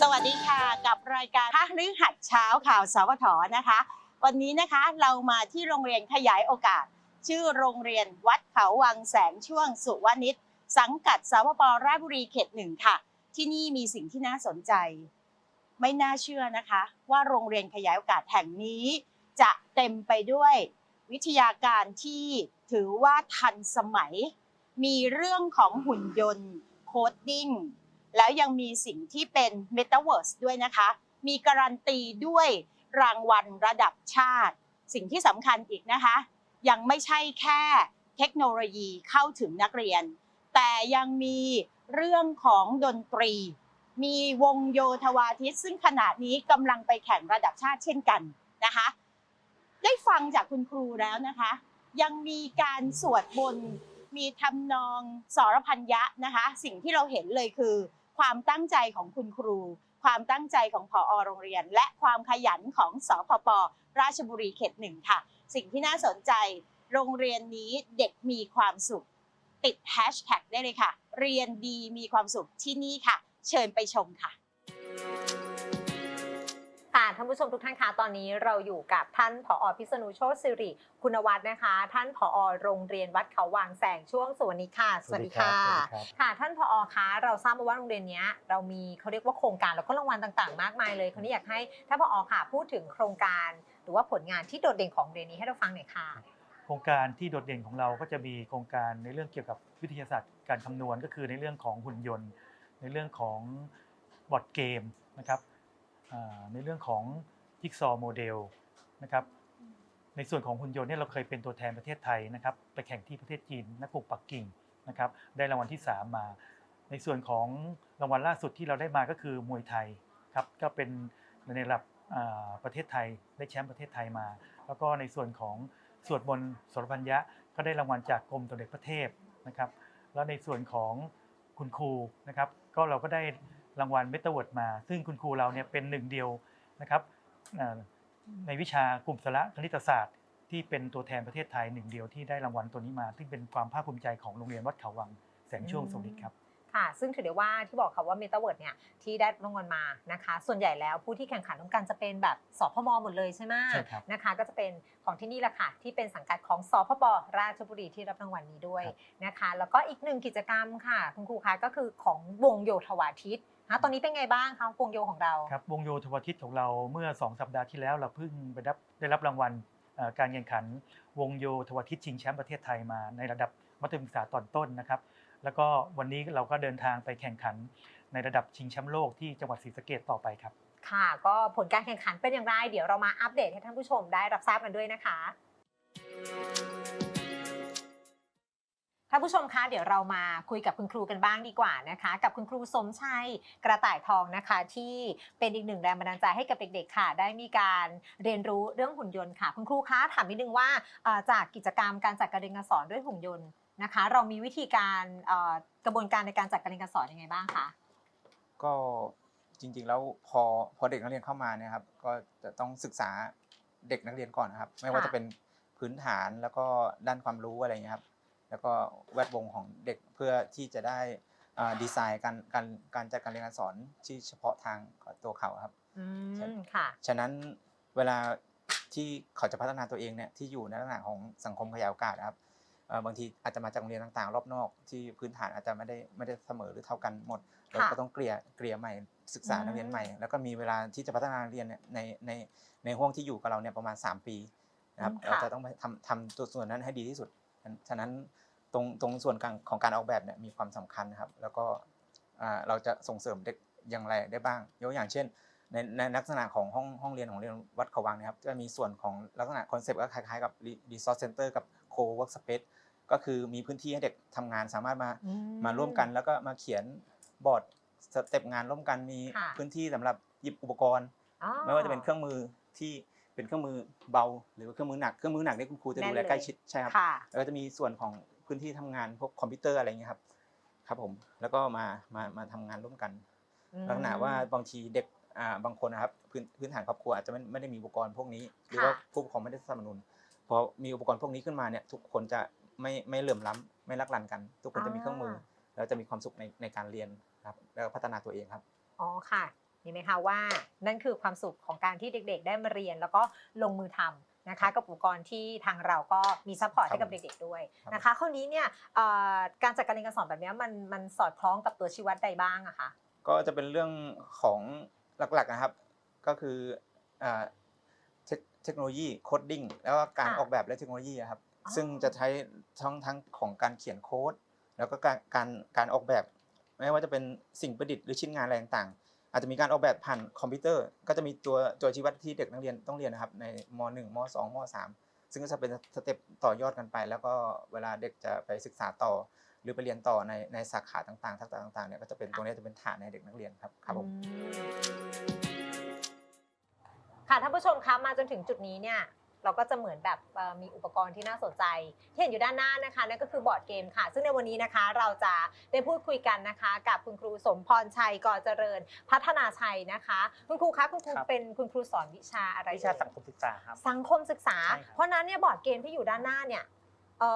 สวัสดีค่ะกับรายการพระฤหัสเช้าข่าวสวทนะคะ วันนี้นะคะเรามาที่โรงเรียนขยายโอกาส ชื่อโรงเรียนวัดเขาวังแสงช่วงสุวนิชสังกัดสวปราชบุรีเขตหนึ่งค่ะ ที่นี่มีสิ่งที่น่าสนใจ ไม่น่าเชื่อนะคะ ว่าโรงเรียนขยายโอกาสแห่งนี้ จะเต็มไปด้วยวิทยาการที่ถือว่าทันสมัย มีเรื่องของหุ่นยนต์โคดดิ้ง แล้วยังมีสิ่งที่เป็น Metaverse ด้วยนะคะ มีการันตีด้วยรางวัลระดับชาติ สิ่งที่สำคัญอีกนะคะ ยังไม่ใช่แค่เทคโนโลยีเข้าถึงนักเรียน แต่ยังมีเรื่องของดนตรี มีวงโยธวาทิต ซึ่งขณะนี้กำลังไปแข่งระดับชาติเช่นกันนะคะ ได้ฟังจากคุณครูแล้วนะคะ ยังมีการสวดบนต์มีทำนองสรพัญญะนะคะ สิ่งที่เราเห็นเลยคือ ความตั้งใจของคุณครู ความตั้งใจของผอโรงเรียน และความขยันของสพปราชบุรีเขตหนึ่งค่ะ สิ่งที่น่าสนใจ โรงเรียนนี้เด็กมีความสุข ติดแฮชแท็กได้เลยค่ะ เรียนดีมีความสุขที่นี่ค่ะ เชิญไปชมค่ะ ค่ะท่านผู้ชมทุกท่านคะตอนนี้เราอยู่กับท่านผอพิษณุโชติสิริคุณวัฒน์นะคะ ท่านผอโรงเรียนวัดเขาวางแสงช่วงสวัสดีค่ะสวัสดีค่ะสวัสดีครับค่ะ ท่านผอคะเราทราบมาว่าโรงเรียนเนี้ยเรามีเขาเรียกว่าโครงการแล้วก็รางวัลต่างๆ มากมายเลยคราวนี้อยากให้ท่านผอค่ะพูดถึงโครงการ หรือว่าผลงานที่โดดเด่นของโรงเรียนนี้ให้เราฟังหน่อยค่ะ โครงการที่โดดเด่นของเราก็จะมีโครงการในเรื่องเกี่ยวกับวิทยาศาสตร์การคำนวณก็คือในเรื่องของหุ่นยนต์ ในเรื่องของบอร์ดเกมนะครับอ่า ในเรื่องของจิ๊กซอว์โมเดลนะครับในส่วนของหุ่นยนต์เนี่ยเราเคยเป็นตัวแทนประเทศไทยนะครับไปแข่งที่ประเทศจีนนักปลูกปักกิ่งนะครับได้รางวัลที่ 3 มา ในส่วนของรางวัลล่าสุดที่เราได้มาก็คือมวยไทยครับก็เป็นในระดับประเทศไทยได้แชมป์ประเทศไทยมา แล้วก็ในส่วนของสวดมนต์สรพัญญะก็ได้รางวัลจากกรมสมเด็จพระเทพนะครับ แล้วในส่วนของคุณครูนะครับ ก็เราก็ได้ รางวัลเมตาเวิร์ดมา ซึ่งคุณครูเราเนี่ยเป็นหนึ่งเดียวนะครับเอ่อในวิชากลุ่มสาระคณิตศาสตร์ ที่เป็นตัวแทนประเทศไทยหนึ่งเดียวที่ได้รางวัลตัวนี้มา ซึ่งเป็นความภาคภูมิใจของโรงเรียนวัดเขาวังแสงช่วงสมฤทธิ์ครับค่ะซึ่งถือได้ว่าที่บอกค่ะว่าเมตาเวิร์ดเนี่ยที่ได้รางวัลมานะคะ ส่วนใหญ่แล้วผู้ที่แข่งขันต้องการจะเป็นแบบสพมหมดเลยใช่ไหมใช่ครับนะคะ ก็จะเป็นของที่นี่แหละค่ะที่เป็นสังกัดของสพปราชบุรีที่รับรางวัลนี้ด้วยครับนะคะ แล้วก็อีกหนึ่งกิจกรรมค่ะ คุณครูคะก็คือของวงโยธวาทิตนะตอนนี้เป็นไงบ้างคะวงโยของเรา ครับวงโยธวาทิตของเราเมื่อ 2 สัปดาห์ที่แล้วเราเพิ่งไปรับได้รับรางวัลเอ่อการแข่งขัน วงโยธวาทิตชิงแชมป์ประเทศไทยมาในระดับมัธยมศึกษาตอนต้นนะครับ แล้วก็วันนี้เราก็เดินทางไปแข่งขันในระดับชิงแชมป์โลกที่จังหวัดศรีสะเกษต่อไปครับ ค่ะ ก็ผลการแข่งขันเป็นอย่างไร เดี๋ยวเรามาอัปเดตให้ท่านผู้ชมได้รับทราบกันด้วยนะคะ ท่านผู้ชมคะเดี๋ยวเรามาคุยกับคุณครูกันบ้างดีกว่านะคะ กับคุณครูสมชัยกระต่ายทองนะคะ ที่เป็นอีกหนึ่งแรงบันดาลใจให้กับเด็กๆค่ะ ได้มีการเรียนรู้เรื่องหุ่นยนต์ค่ะ คุณครูคะถามนิดนึงว่าเอ่อจากกิจกรรมการจัดการเรียนการสอนด้วยหุ่นยนต์นะคะ เรามีวิธีการเอ่อกระบวนการในการจัดการเรียนการสอนยังไงบ้างคะก็จริงๆแล้วพอพอเด็กนักเรียนเข้ามาเนี่ยครับก็จะต้องศึกษาเด็กนักเรียนก่อนนะครับ ไม่ว่าค่ะจะเป็นพื้นฐานแล้วก็ด้านความรู้อะไรอย่างเงี้ยครับ แล้วก็แวดวงของเด็กเพื่อที่จะได้อ่าดีไซน์การการการจัดการเรียนการสอนที่เฉพาะทางกับตัวเขาครับอืใช่มค่ะ ฉะนั้นเวลาที่เขาจะพัฒนาตัวเองเนี่ยที่อยู่ในลักษณะของสังคมขยายโอกาสนะครับเอ่อบางทีอาจจะมาจากโรงเรียนต่างๆ รอบนอก ที่พื้นฐานอาจจะไม่ได้ไม่ได้เสมอหรือเท่ากันหมดเราก็ต้องเกลี่ยเกลี่ยใหม่ศึกษาอืมนักเรียนใหม่ แล้วก็มีเวลาที่จะพัฒนานักเรียนเนี่ยในในในห่วงที่อยู่กับเราเนี่ยประมาณ 3 ปีนะครับเราจะต้องไปทำทำตัวส่วนนั้นให้ดีที่สุด ฉะนั้นตรงตรงส่วนกลางของการออกแบบเนี่ยมีความสำคัญนะครับ แล้วก็อ่าเราจะส่งเสริมเด็กอย่างไรได้บ้างยกอย่างเช่น ในในลักษณะของห้องห้องเรียนของเรียนวัดเขาวังเนะครับจะมีส่วนของลักษณะคอนเซปต์ก็คล้ายๆกับ Resource Center กับ Co-work Space ก็คือมีพื้นที่ให้เด็กทำงานสามารถมาอืมาร่วมกัน แล้วก็มาเขียนบอร์ดสเต็ปงานร่วมกันมีค่ะพื้นที่สำหรับหยิบอุปกรณ์อ๋อไม่ว่าจะเป็นเครื่องมือที่ เป็นเครื่องมือเบาหรือว่าเครื่องมือหนักเครื่องมือหนักนี่คุณครูจะแน่ดูนแลเลยใกล้ชิดใช่ครับค่ะแล้วก็จะมีส่วนของพื้นที่ทำงานพวกคอมพิวเตอร์อะไรอย่างเงี้ยครับครับผมแล้วก็มามามาทำงานร่วมกันลักษณะว่าบางทีเด็กอ่าบางคนนะครับพื้นพื้นฐานครอบครัวอาจจะไม่ไม่ได้มีอุปกรณ์พวกนี้หรือว่าผู้ปกครองไม่ได้สนับสนุนพอมีอุปกรณ์พวกนี้ขึ้นมาเนี่ยทุกคนจะไม่ไม่เหลื่อมล้ำไม่ลักลันกัน ทุกคนจะมีเครื่องมือ แล้วจะมีความสุขในในการเรียนครับแล้วก็พัฒนาตัวเองครับอ๋อค่ะ นี่ไหมคะว่านั่นคือความสุขของการที่เด็กๆ ได้มาเรียน แล้วก็ลงมือทำนะคะกับอุปกรณ์ที่ทางเราก็มีซัพพอร์ตให้กับเด็กๆด้วยนะคะข้อนี้เนี่ยเอ่อการจัดการเรียนการสอนแบบเนี้ยมันมันสอดคล้องกับตัวชีวัดใดบ้างอะคะก็จะเป็นเรื่องของหลักๆนะครับ ก็คืออ่าเทคเทคโนโลยีโคดดิ้งแล้วก็การค่ะออกแบบและเทคโนโลยีอะครับอ๋อซึ่งจะใช้ทั้งทั้งของการเขียนโค้ดแล้วก็การการการออกแบบ ไม่ว่าจะเป็นสิ่งประดิษฐ์หรือชิ้นงานอะไรต่างๆ อาจจะมีการออกแบบผ่านคอมพิวเตอร์ ก็จะมีตัวตัวชี้วัดที่เด็กนักเรียนต้องเรียนนะครับในม .1 ม .2 ม .3 ซึ่งก็จะเป็นสเต็ปต่อยอดกันไป แล้วก็เวลาเด็กจะไปศึกษาต่อ หรือไปเรียนต่อในในสาขาต่างๆทักษะต่างๆเนี่ยก็จะเป็นตรงนี้จะเป็นฐานในเด็กนักเรียนครับครับผมค่ะท่านผู้ชมคะมาจนถึงจุดนี้เนี่ย เราก็จะเหมือนแบบเอ่อมีอุปกรณ์ที่น่าสนใจ ที่เห็นอยู่ด้านหน้านะคะนั่นก็คือบอร์ดเกมค่ะ ซึ่งในวันนี้นะคะเราจะได้พูดคุยกันนะคะ กับคุณครูสมพรชัยก่อเจริญ พัฒนาชัยนะคะ คุณครูคะคุณครูครับเป็นคุณครูสอนวิชาอะไรวิชาเอ่ยสังคมศึกษาครับสังคมศึกษาใช่ครับเพราะฉะนั้นเนี่ยบอร์ดเกมที่อยู่ด้านหน้าเนี่ยเอ่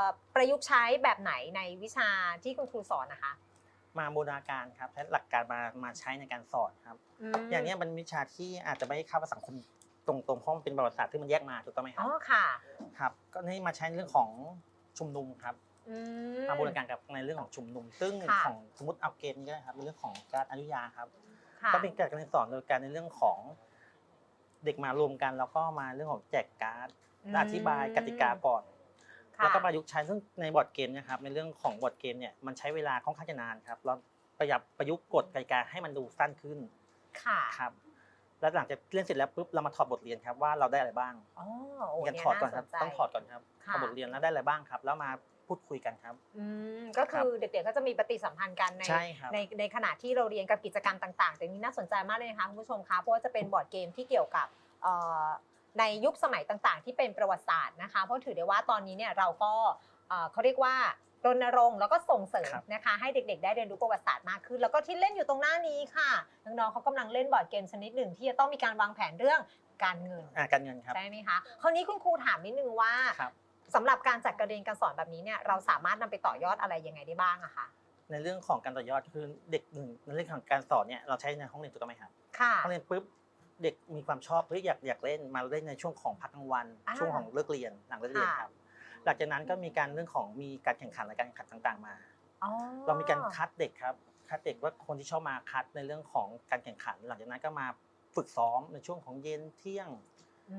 อประยุกต์ใช้แบบไหนในวิชาที่คุณครูสอนนะคะ มาบูรณาการครับใช้หลักการมามาใช้ในการสอนครับมอย่างเนี้ยมันวิชาที่อาจจะไม่เข้ากับสังคม ตรงๆเพราะมันเป็นประวัติศาสตร์ที่มันแยกมาถูกต้องไหมคอ๋รัอบค่ะครับก็นี่มาใช้ในเรื่องของชุมนุมครับอืมาบูรณาการกับในเรื่องของชุมนุม ซึ่งค่ะ ของสมมติเอาเกมนี้ก็ได้ครับในเรื่องของการอนุญาครับ ค่ะ ก็เป็นการเรียนสอนโดยการในเรื่องของเด็กมารวมกัน แล้วก็มาเรื่องของแจกการ์ดอธิบายกติกาก่อน ค่ะ แล้วก็ประยุกต์ใช้ซึ่งในบอร์ดเกมเนะครับในเรื่องของบอร์ดเกมเนี่ยมันใช้เวลาค่อนข้างจะนานครับเราประหยัดประยุกต์กฎกติกาให้มันดูสั้นขึ้นค่ะ ครับ แล้วหลังจากเล่นเสร็จแล้วปุ๊บเรามาถอดบทเรียนครับว่าเราได้อะไรบ้างอ๋อโอ้กันเนี่ยถอดก่อนครับาสใจต้องถอดก่อนครับค่ะถอดบทเรียนแล้วได้อะไรบ้างครับ แล้วมาพูดคุยกันครับอืมก็คือเด็กๆก็จะมีปฏิสัมพันธ์กันในใช่ครับในในขณะที่เราเรียนกับกิจกรรมต่างๆแต่นี้น่าสนใจมากเลยนะคะคุณผู้ชมคะเพราะว่าจะเป็นบอร์ดเกมที่เกี่ยวกับเอ่อในยุคสมัยต่างๆ ที่เป็นประวัติศาสตร์นะคะเพราะถือได้ว่าตอนนี้เนี่ยเราก็เอ่อเขาเรียกว่า รณรงค์แล้วก็ส่งเสริมครับ นะคะให้เด็กๆ ได้เรียนรู้ประวัติศาสตร์มากขึ้น แล้วก็ที่เล่นอยู่ตรงหน้านี้ค่ะน้องๆเขากำลังเล่นบอร์ดเกมชนิดหนึ่งที่จะต้องมีการวางแผนเรื่องการเงินอ่าการเงินครับ ใช่ไหมคะคราวนี้คุณครูถามนิดนึงว่าครับ สำหรับการจัดการเรียนการสอนแบบนี้เนี่ยเราสามารถนำไปต่อยอดอะไรยังไงได้บ้างอะคะในเรื่องของการต่อยอดคือเด็กหนึ่งในเรื่องของการสอนเนี่ยเราใช้ในห้องเรียนถูกต้องไหมครับค่ะ ห้องเรียนปุ๊บเด็กมีความชอบเฮ้ยอยากอยากเล่นมาเล่นในช่วงของพักกลางวัน อ่าช่วงของเลิกเรียนหลังเลิกเรียนค่ะ ครับ หลังจากนั้นก็มีการเรื่องของมีการแข่งขันและการแข่งขันต่างๆ มาอ๋อเรามีการคัดเด็กครับคัดเด็กว่าคนที่ชอบมาคัดในเรื่องของการแข่งขัน หลังจากนั้นก็มาฝึกซ้อมในช่วงของเย็นเที่ยงอื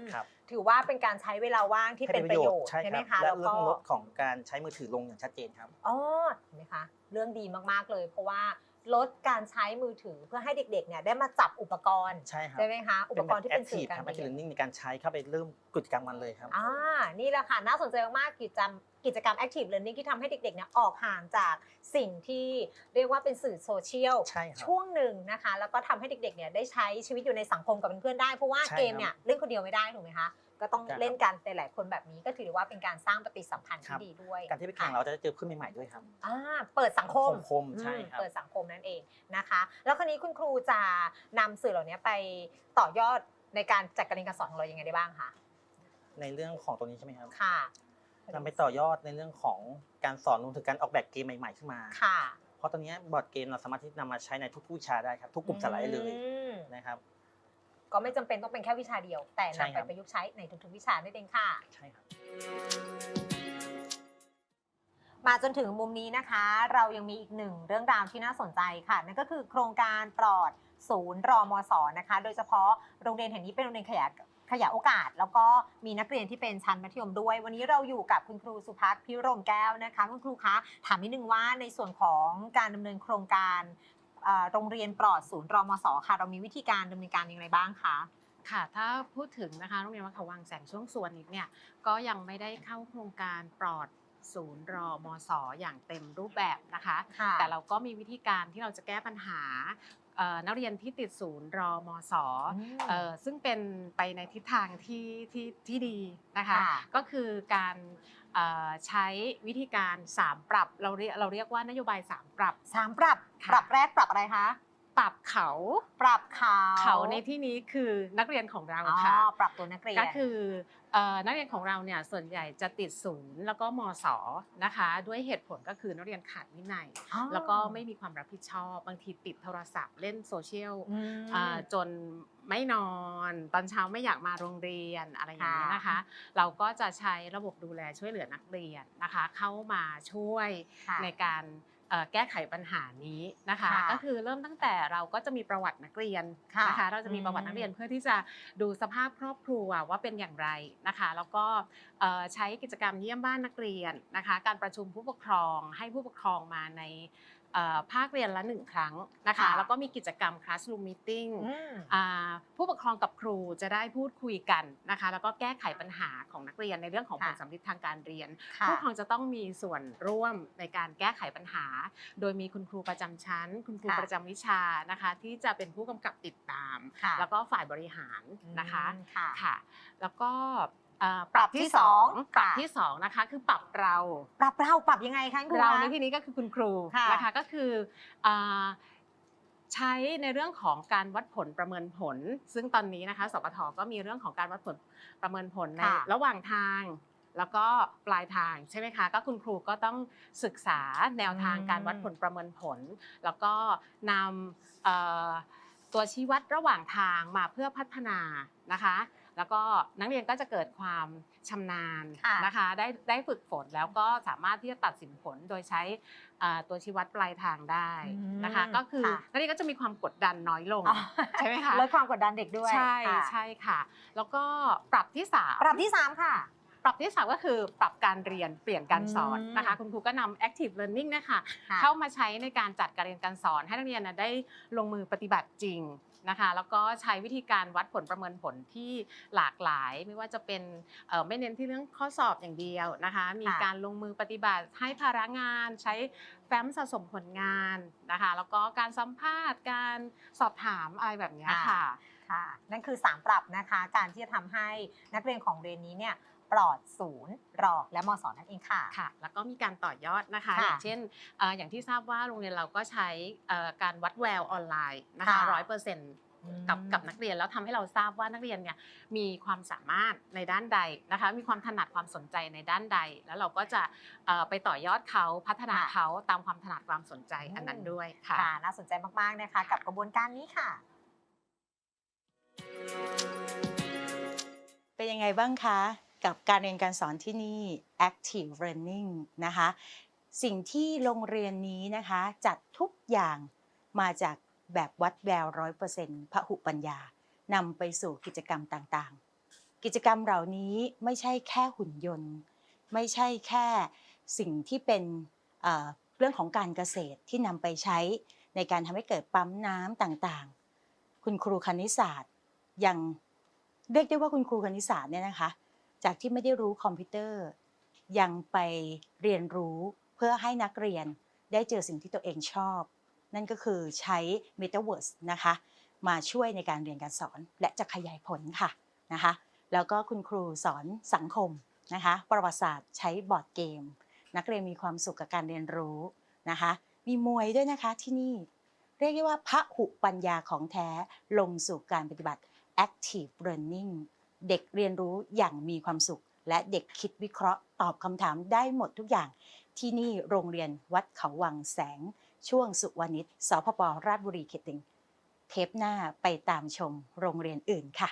มครับถือว่าเป็นการใช้เวลาว่างที่เป็นประโยชน์ใช่ใช่คไหมรับคะและแล้วเรื่ก็องลดของการใช้มือถือลงอย่างชัดเจนครับอ๋อเห็นไหมคะเรื่องดีมากๆเลย เพราะว่า ลดการใช้มือถือเพื่อให้เด็กๆเนี่ยได้มาจับอุปกรณ์ใช่ครับใช่ไหมคะอุปกรณ์ที่เป็นสื่อคการรับเรีแอคทีฟยนนิ่งในการใช้เข้าไปเริ่มกิจกรรมมันเลยครับ อ่านี่แหละค่ะน่าสนใจมากๆกิจกรรมกิจกรรม Active Learning ที่ทำให้เด็กๆเนี่ยออกห่างจากสิ่งที่เรียกว่าเป็นสื่อโซเชียลใช่ครับช่วงหนึ่งนะคะ แล้วก็ทำให้เด็กๆเนี่ยได้ใช้ชีวิตอยู่ในสังคมกับเพื่อนๆได้ เพราะว่าใช่เกมเนี่ยเล่นคนเดียวไม่ได้ถูกไหมคะ ก็ต้องครับเล่นกันหลายๆคนแบบนี้ก็ถือว่าเป็นการสร้างปฏิสัมพันธ์ครัที่บดีด้วย การที่ไปแข่งเราจะได้เจอเพื่อนใหม่ๆด้วยครับอ่าเปิดสังคมสังคมใช่อืมครับเปิดสังคมนั่นเองนะคะ แล้วคราวนี้คุณครูจะนำสื่อเหล่านี้ไปต่อยอดในการจัดการเรียนการสอนของเรายังไงได้บ้างคะในเรื่องของตรงนี้ใช่ไหมครับค่ะนำไปต่อยอดในเรื่องของการสอนรวมถึงการออกแบบเกมใหม่ ๆ ขึ้นมาค่ะเพราะตอนนี้บอร์ดเกมเราสามารถที่นำมาใช้ในทุกๆวิชาได้ครับทุกกลุ่มสาระได้เลยอืมนะครับ ก็ไม่จำเป็นต้องเป็นแค่วิชาเดียว แต่ใช่นำคไปรับ ประยุกต์ใช้ในทุกๆวิชาได้เองค่ะ ใช่ครับ มาจนถึงมุมนี้นะคะ เรายังมีอีกหนึ่งเรื่องราวที่น่าสนใจค่ะ นั่นก็คือโครงการปลอดศูนย์รอมศนะคะ โดยเฉพาะโรงเรียนแห่งนี้เป็นโรงเรียนขยายขยายโอกาส แล้วก็มีนักเรียนที่เป็นชั้นมัธยมด้วย วันนี้เราอยู่กับคุณครูสุภักพิรมแก้วนะคะ คุณครูคะถามนิดนึงว่าในส่วนของการดำเนินโครงการเอ่อ โรงเรียนปลอดศูนย์รอมศค่ะ เรามีวิธีการดำเนินการอย่างไรบ้างคะค่ะถ้าพูดถึงนะคะโรงเรียนวัดเขาวังแสงช่วงส่วนอีกเนี่ยก็ยังไม่ได้เข้าโครงการปลอดศูนย์รอมศอย่างเต็มรูปแบบนะคะค่ะแต่เราก็มีวิธีการที่เราจะแก้ปัญหาเอ่อนักเรียนที่ติดศูนย์รอมศเอ่อซึ่งเป็นไปในทิศทางที่ที่ที่ดีนะคะค่ะก็คือการเอ่อ ใช้วิธีการ 3 ปรับเราเรียกเราเรียกว่านโยบาย 3 ปรับสามปรับ ค่ะ ปรับแรกปรับอะไรคะ ปรับเขาปรับเขาเขาในที่นี้คือนักเรียนของเราอ๋อค่ะปรับตัวนักเรียนก็คือเอ่อนักเรียนของเราเนี่ยส่วนใหญ่จะติดศูนย์แล้วก็มศนะคะ ด้วยเหตุผลก็คือนักเรียนขาดวินัยอ๋อแล้วก็ไม่มีความรับผิดชอบบางทีติดโทรศัพท์เล่นโซเชียลอืมอ่าจนไม่นอน ตอนเช้าไม่อยากมาโรงเรียนอะไรอย่างนี้ยค่ะนะคะ เราก็จะใช้ระบบดูแลช่วยเหลือนักเรียนนะคะ เข้ามาช่วยค่ะในการเอ่อ แก้ไขปัญหานี้นะคะค่ะก็คือเริ่มตั้งแต่เราก็จะมีประวัตินักเรียนค่ะนะคะเราจะมีประวัตินักเรียนเพื่อที่จะดูสภาพครอบครัวว่าเป็นอย่างไรนะคะ แล้วก็เอ่อใช้กิจกรรมเยี่ยมบ้านนักเรียนนะคะ การประชุมผู้ปกครองให้ผู้ปกครองมาในเอ่อ ภาคเรียนละหนึ่งครั้งนะคะค่ะแล้วก็มีกิจกรรม classroom meeting อืมอ่าผู้ปกครองกับครูจะได้พูดคุยกันนะคะแล้วก็แก้ไขปัญหาของนักเรียนในเรื่องของผค่ะลสำลิดทางการเรียนค่ะผู้ปกครองจะต้องมีส่วนร่วมในการแก้ไขปัญหา โดยมีคุณครูประจำชั้น คุณครูค่ะประจำวิชานะคะที่จะเป็นผู้กำกับติดตามค่ะแล้วก็ฝ่ายบริหารนะคะอืมค่ะค่ะแล้วก็เอ่อปปรัรับบที่ที่สสอองงปรับค่ะ ที่สองนะคะ คือปรับเรา ปรับเราปรับยังไงคะคุณครูเราคะในที่นี้ก็คือคุณครูค่ะ นะคะก็คืออ่าใช้ในเรื่องของการวัดผลประเมินผล ซึ่งตอนนี้นะคะสปทก็มีเรื่องของการวัดผลประเมินผลในค่ะ ระหว่างทาง แล้วก็ปลายทางใช่ไหมคะก็คุณครูก็ต้องศึกษาแนวทางอืมการวัดผลประเมินผล แล้วก็นำเอ่อตัวชี้วัดระหว่างทางมาเพื่อพัฒนานะคะ แล้วก็นักเรียนก็จะเกิดความชำนาญค่ะนะคะได้ได้ฝึกฝนแล้วก็สามารถที่จะตัดสินผลโดยใช้เอ่อตัวชี้วัดปลายทางได้นะคะอืมก็คือค่ะนักเรียนก็จะมีความกดดันน้อยลงอ๋อใช่ไหมคะลดความกดดันเด็กด้วยใช่ค่ะใช่ค่ะ แล้วก็ปรับที่สามปรับที่สามค่ะ ปรับที่สามก็คือปรับการเรียนเปลี่ยนการสอนอืมนะคะ คุณครูก็นำ active learning นะคะค่ะเข้ามาใช้ในการจัดการเรียนการสอน ให้นักเรียนนะได้ลงมือปฏิบัติจริงนะคะแล้วก็ใช้วิธีการวัดผลประเมินผลที่หลากหลาย ไม่ว่าจะเป็นเอ่อไม่เน้นที่เรื่องข้อสอบอย่างเดียวนะคะ มีค่ะการลงมือปฏิบัติให้ภาระงานใช้แฟ้มสะสมผลงานนะคะ แล้วก็การสัมภาษณ์การสอบถามอะไรแบบเนี้ยค่ะค่ะนั่นคือ 3 ปรับนะคะ การที่จะทำให้นักเรียนของเรียนนี้เนี่ย ปลอดศูนย์รอและมสนั่นเองค่ะค่ะ แล้วก็มีการต่อยอดนะคะค่ะอย่างเช่นเอ่ออย่างที่ทราบว่าโรงเรียนเราก็ใช้เอ่อการวัดแววออนไลน์นะคะค่ะร้อยเปอร์เซ็นต์กับกับนักเรียนแล้วทำให้เราทราบว่านักเรียนเนี่ยมีความสามารถในด้านใดนะคะ มีความถนัดความสนใจในด้านใด แล้วเราก็จะเอ่อไปต่อยอดเขาพัฒนาค่ะเขาตามความถนัดความสนใจอันนั้นด้วยค่ะค่ะน่าสนใจมากๆนะคะ กับกระบวนการนี้ค่ะ เป็นยังไงบ้างคะ กับการเรียนการสอนที่นี่ active learning นะคะ สิ่งที่โรงเรียนนี้นะคะจัดทุกอย่างมาจากแบบวัดแววร้อยเปอร์เซ็นต์พหุปัญญานำไปสู่กิจกรรมต่างๆ กิจกรรมเหล่านี้ไม่ใช่แค่หุ่นยนต์ ไม่ใช่แค่สิ่งที่เป็นเรื่องของการเกษตรที่นำไปใช้ในการทำให้เกิดปั๊มน้ำต่างๆ คุณครูคณิตศาสตร์ยังเรียกได้ว่าคุณครูคณิตศาสตร์เนี่ยนะคะ จากที่ไม่ได้รู้คอมพิวเตอร์ ยังไปเรียนรู้เพื่อให้นักเรียนได้เจอสิ่งที่ตัวเองชอบ นั่นก็คือใช้ Metaverse นะคะ มาช่วยในการเรียนการสอนและจะขยายผลค่ะนะคะแล้วก็คุณครูสอนสังคมนะคะประวัติศาสตร์ใช้บอร์ดเกม นักเรียนมีความสุขกับการเรียนรู้นะคะมีมวยด้วยนะคะที่นี่ เรียกได้ว่าพระหุปัญญาของแท้ลงสู่การปฏิบัติ active learning เด็กเรียนรู้อย่างมีความสุข และเด็กคิดวิเคราะห์ตอบคำถามได้หมดทุกอย่าง ที่นี่โรงเรียนวัดเขาวังแสง ช่วงสุวรรณิตสพปราชบุรีเขตหนึ่งเทปหน้าไปตามชมโรงเรียนอื่นค่ะ